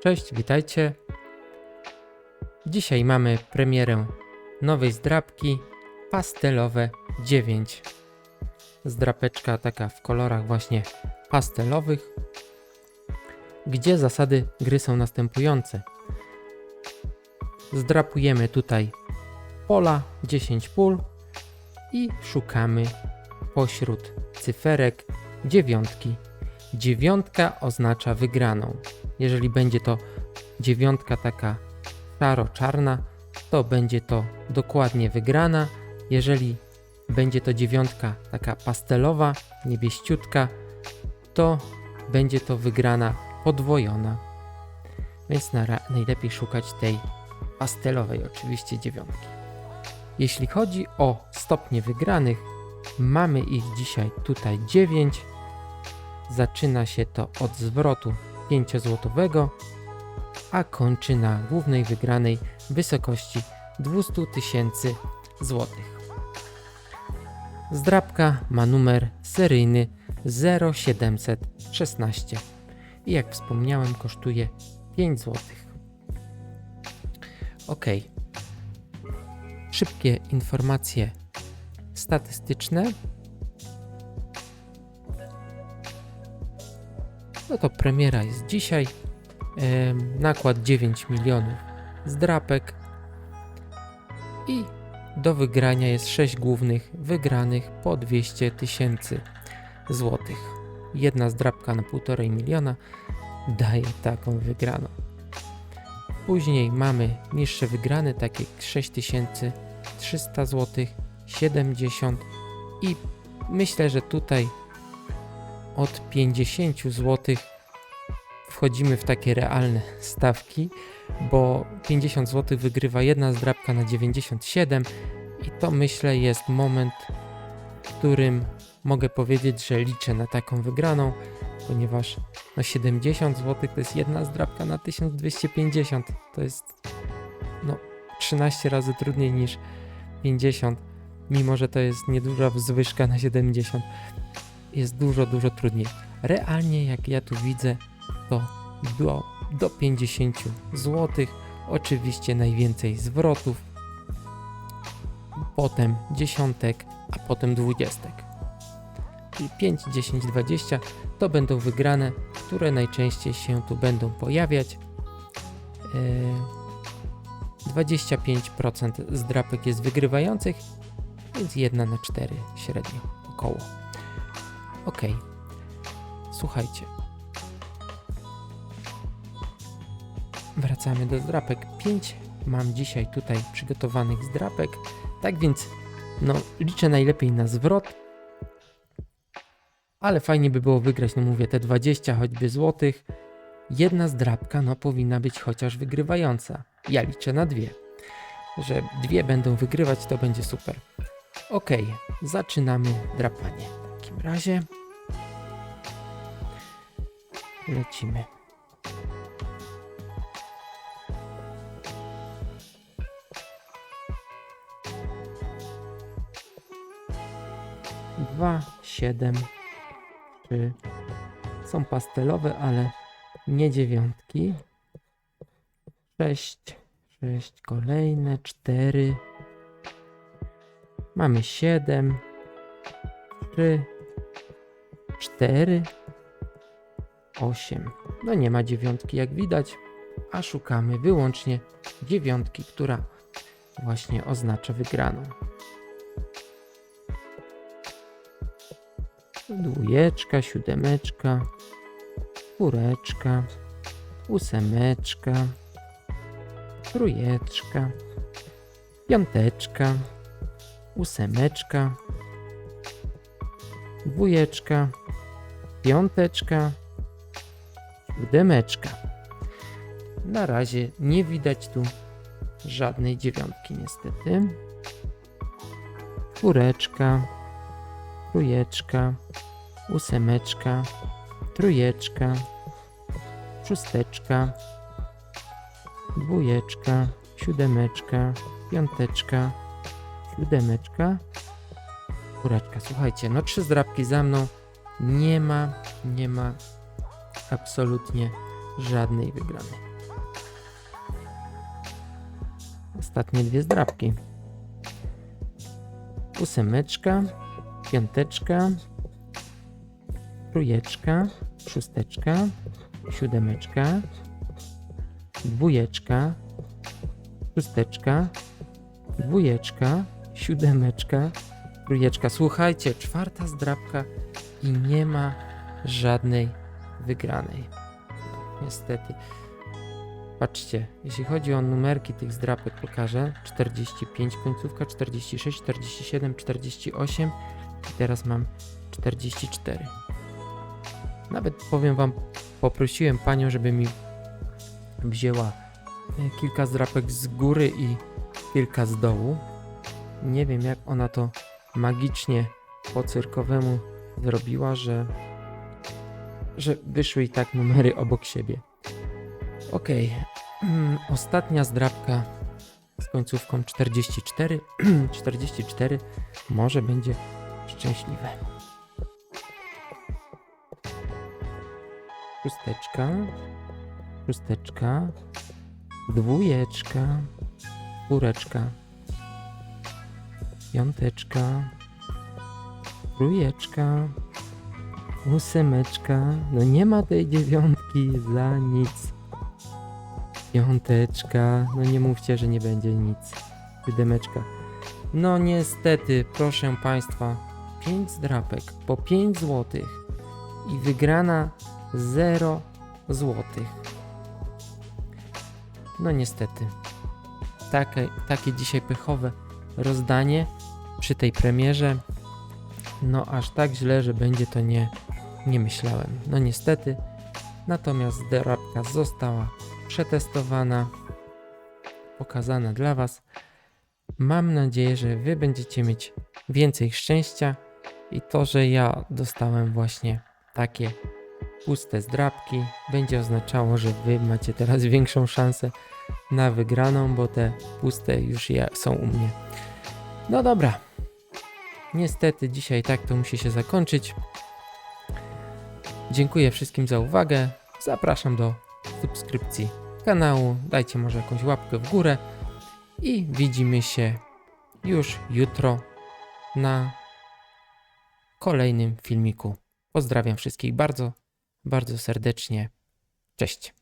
Cześć, witajcie. Dzisiaj mamy premierę nowej zdrapki pastelowe 9. Zdrapeczka taka w kolorach właśnie pastelowych, gdzie zasady gry są następujące. Zdrapujemy tutaj pola 10 pól i szukamy pośród cyferek dziewiątki. Dziewiątka oznacza wygraną. Jeżeli będzie to dziewiątka taka szaro-czarna, to będzie to dokładnie wygrana. Jeżeli będzie to dziewiątka taka pastelowa, niebieściutka, to będzie to wygrana podwojona. Więc na, najlepiej szukać tej pastelowej, oczywiście dziewiątki. Jeśli chodzi o stopnie wygranych, mamy ich dzisiaj tutaj 9. Zaczyna się to od zwrotu 5-złotowego, a kończy na głównej wygranej wysokości 200 tysięcy złotych. Zdrabka ma numer seryjny 0716 i jak wspomniałem kosztuje 5 złotych. Ok. Szybkie informacje statystyczne. No to premiera jest dzisiaj. Nakład 9 milionów zdrapek. I do wygrania jest 6 głównych wygranych po 200 tysięcy złotych. Jedna zdrapka na 1,5 miliona daje taką wygraną. Później mamy niższe wygrane, takie 6300 zł, 70 i myślę, że tutaj od 50 zł wchodzimy w takie realne stawki, bo 50 zł wygrywa jedna zdrabka na 97 i to myślę jest moment, w którym mogę powiedzieć, że liczę na taką wygraną, ponieważ no 70 zł to jest jedna zdrabka na 1250. To jest no 13 razy trudniej niż 50, mimo że to jest nieduża zwyżka na 70. Jest dużo, dużo trudniej. Realnie, jak ja tu widzę, to do, do 50 zł. Oczywiście najwięcej zwrotów, potem dziesiątek, a potem dwudziestek. Czyli 5, 10, 20 to będą wygrane, które najczęściej się tu będą pojawiać. Yy, 25% zdrapek jest wygrywających, więc 1 na 4 średnio około. Ok. Słuchajcie. Wracamy do zdrapek. 5 mam dzisiaj tutaj przygotowanych zdrapek. Tak więc, no, liczę najlepiej na zwrot. Ale fajnie by było wygrać, no mówię, te 20 choćby złotych. Jedna zdrapka, no, powinna być chociaż wygrywająca. Ja liczę na dwie. Że dwie będą wygrywać, to będzie super. Ok, zaczynamy drapanie. Takim razie lecimy. Dwa, siedem, trzy. Są pastelowe, ale nie dziewiątki. Sześć, sześć, kolejne, cztery. Mamy siedem, trzy, cztery, osiem. No nie ma dziewiątki jak widać, a szukamy wyłącznie dziewiątki, która właśnie oznacza wygraną. Dwójeczka, siódemeczka, czwóreczka, ósemeczka, trójeczka, piąteczka, ósemeczka, dwójeczka, piąteczka, siódemeczka. Na razie nie widać tu żadnej dziewiątki niestety. Czwóreczka, trójeczka, ósemeczka, trójeczka, szósteczka, dwójeczka, siódemeczka, piąteczka, siódemeczka, czwóreczka. Słuchajcie, no trzy zdrabki za mną nie ma, nie ma absolutnie żadnej wygranej. Ostatnie dwie zdrabki. Ósemeczka, piąteczka, trójeczka, szósteczka, siódemeczka, dwójeczka, szósteczka, dwójeczka, siódemeczka, trójeczka. Słuchajcie, czwarta zdrabka i nie ma żadnej wygranej. Niestety. Patrzcie, jeśli chodzi o numerki tych zdrapek, pokażę 45 końcówka, 46, 47, 48 i teraz mam 44. Nawet powiem Wam, poprosiłem panią, żeby mi wzięła e, kilka zdrapek z góry i kilka z dołu. Nie wiem, jak ona to magicznie po cyrkowemu zrobiła, że, że wyszły i tak numery obok siebie. Okej, mm, ostatnia zdrabka z końcówką 44. 44 może będzie szczęśliwe. Szósteczka, szósteczka, dwójeczka, czwóreczka, piąteczka, trójeczka, ósemeczka. No nie ma tej dziewiątki za nic. Piąteczka, no nie mówcie, że nie będzie nic. Siódemeczka. No niestety, proszę Państwa, 5 zdrapek po 5 złotych i wygrana 0 złotych. No niestety, takie, takie dzisiaj pechowe rozdanie przy tej premierze. No aż tak źle, że będzie to nie, nie myślałem. No niestety, natomiast zdrapka została przetestowana, pokazana dla Was. Mam nadzieję, że Wy będziecie mieć więcej szczęścia i to, że ja dostałem właśnie takie puste zdrapki, będzie oznaczało, że Wy macie teraz większą szansę na wygraną, bo te puste już są u mnie. No dobra. Niestety dzisiaj tak to musi się zakończyć. Dziękuję wszystkim za uwagę. Zapraszam do subskrypcji kanału. Dajcie może jakąś łapkę w górę i widzimy się już jutro na kolejnym filmiku. Pozdrawiam wszystkich bardzo, bardzo serdecznie. Cześć.